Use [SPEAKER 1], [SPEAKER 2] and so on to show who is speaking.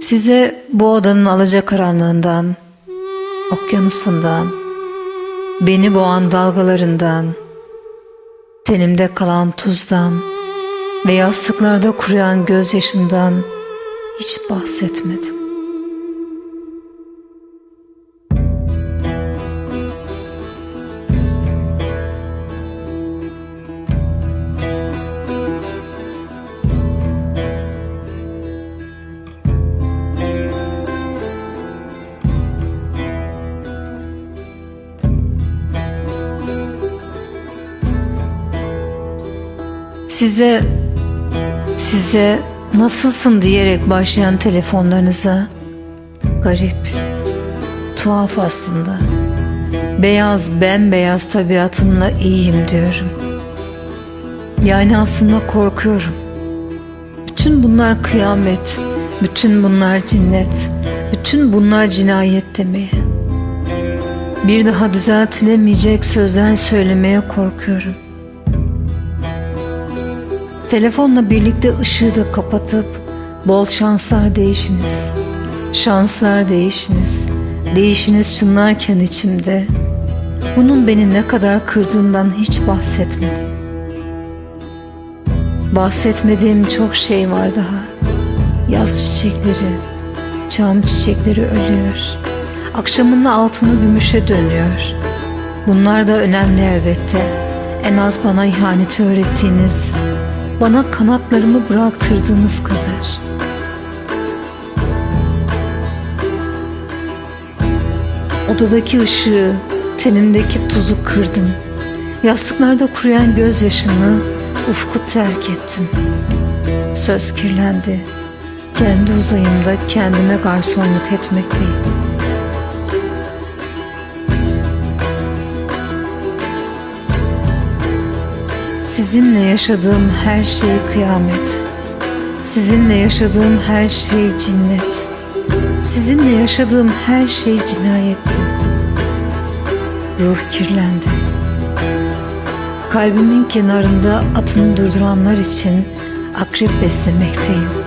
[SPEAKER 1] Size bu odanın alacakaranlığından, okyanusundan, beni boğan dalgalarından, tenimde kalan tuzdan ve yastıklarda kuruyan gözyaşından hiç bahsetmedim. Size size nasılsın diyerek başlayan telefonlarınıza garip, tuhaf aslında. Beyaz, bembeyaz tabiatımla iyiyim diyorum. Yani aslında korkuyorum. Bütün bunlar kıyamet, bütün bunlar cinnet, bütün bunlar cinayet demeye. Bir daha düzeltilemeyecek sözler söylemeye korkuyorum. Telefonla birlikte ışığı da kapatıp bol şanslar değişiniz. Şanslar değişiniz. Değişiniz çınlarken içimde. Bunun beni ne kadar kırdığından hiç bahsetmedim. Bahsetmediğim çok şey var daha. Yaz çiçekleri, çam çiçekleri ölüyor. Akşamın altını gümüşe dönüyor. Bunlar da önemli elbette. En az bana ihaneti öğrettiğiniz, bana kanatlarımı bıraktırdığınız kadar. Odadaki ışığı, tenimdeki tuzu kırdım. Yastıklarda kuruyan gözyaşını ufku terk ettim. Söz kirlendi. Kendi uzayımda kendime garsonluk etmekteyim. Sizinle yaşadığım her şey kıyamet. Sizinle yaşadığım her şey cinnet. Sizinle yaşadığım her şey cinayetti. Ruh kirlendi. Kalbimin kenarında atını durduranlar için akrep beslemekteyim.